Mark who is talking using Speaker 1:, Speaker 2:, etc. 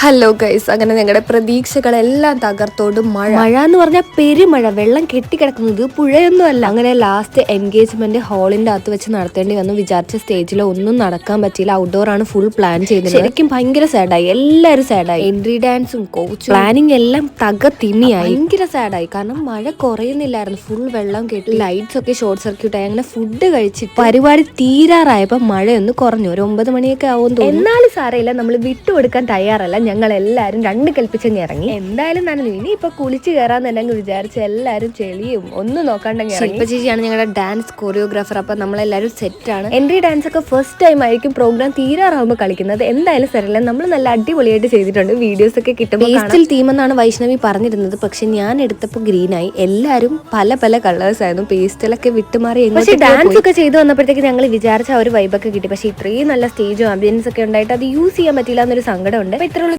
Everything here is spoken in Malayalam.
Speaker 1: ഹലോ ഗൈസ് അങ്ങനെ ഞങ്ങളുടെ പ്രതീക്ഷകളെല്ലാം തകർത്തോട് മഴ.
Speaker 2: മഴ എന്ന് പറഞ്ഞാൽ പെരുമഴ. വെള്ളം കെട്ടിക്കിടക്കുന്നത് പുഴയൊന്നും അല്ല അങ്ങനെ ലാസ്റ്റ് എൻഗേജ്മെന്റ് ഹാളിന്റെ അകത്ത് വെച്ച് നടത്തേണ്ടി വന്നു. വിചാരിച്ച സ്റ്റേജിൽ ഒന്നും നടക്കാൻ പറ്റിയില്ല. ഔട്ട്ഡോർ ആണ് ഫുൾ പ്ലാൻ ചെയ്തത്. ശരിക്കും ഭയങ്കര സാഡായി എല്ലാവരും സാഡായി എൻട്രി ഡാൻസും കോച്ചും പ്ലാനിങ് എല്ലാം തകത്തിന്നിയായി ഭയങ്കര സാഡായി കാരണം മഴ കുറയുന്നില്ലായിരുന്നു. ഫുൾ വെള്ളം കെട്ടി. ലൈറ്റ്സ് ഒക്കെ ഷോർട്ട് സർക്യൂട്ട് ആയി. അങ്ങനെ ഫുഡ് കഴിച്ചിട്ട് പരിപാടി തീരാറായപ്പോ മഴയൊന്ന് കുറഞ്ഞു. ഒരു ഒമ്പത് മണിയൊക്കെ ആവും എന്നാലും സാരമില്ല. നമ്മൾ വിട്ടുകൊടുക്കാൻ തയ്യാറല്ല. ഞങ്ങൾ എല്ലാവരും രണ്ട് കൽപ്പിച്ചങ്ങ് ഇറങ്ങി. എന്തായാലും നനഞ്ഞു ഇനി ഇപ്പൊ കുളിച്ച് കയറാന്നുണ്ടെങ്കിൽ വിചാരിച്ച് എല്ലാവരും ചെളിയും ഒന്നും നോക്കാണ്ടെങ്കിൽ
Speaker 1: ശില്പ ചേച്ചിയാണ് ഞങ്ങളുടെ ഡാൻസ് കൊറിയോഗ്രാഫർ അപ്പൊ നമ്മളെല്ലാരും സെറ്റ് ആണ്.
Speaker 2: എൻട്രി ഡാൻസ് ഒക്കെ ഫസ്റ്റ് ടൈം ആയിരിക്കും പ്രോഗ്രാം തീരാറാവുമ്പോൾ കളിക്കുന്നത്. എന്തായാലും സാരമില്ല നമ്മൾ നല്ല അടിപൊളിയായിട്ട് ചെയ്തിട്ടുണ്ട്. വീഡിയോസ് ഒക്കെ കിട്ടും
Speaker 1: പേസ്റ്റൽ തീം എന്നാണ് വൈഷ്ണവി പറഞ്ഞിരുന്നത്. പക്ഷെ ഞാൻ എടുത്തപ്പോൾ ഗ്രീനായി എല്ലാരും പല പല കളേഴ്സ് ആയിരുന്നു. പേസ്റ്റലൊക്കെ വിട്ടുമാറി
Speaker 2: പക്ഷെ ഡാൻസ് ഒക്കെ ചെയ്തു വന്നപ്പോഴത്തേക്ക് ഞങ്ങൾ വിചാരിച്ച ആ ഒരു വൈബൊക്കെ കിട്ടി. പക്ഷെ ഇത്രയും നല്ല സ്റ്റേജും ആംബിയൻസ് ഒക്കെ ഉണ്ടായിട്ട് അത് യൂസ് ചെയ്യാൻ പറ്റില്ല എന്നൊരു സങ്കടമുണ്ട്. ഇത്രയുള്ള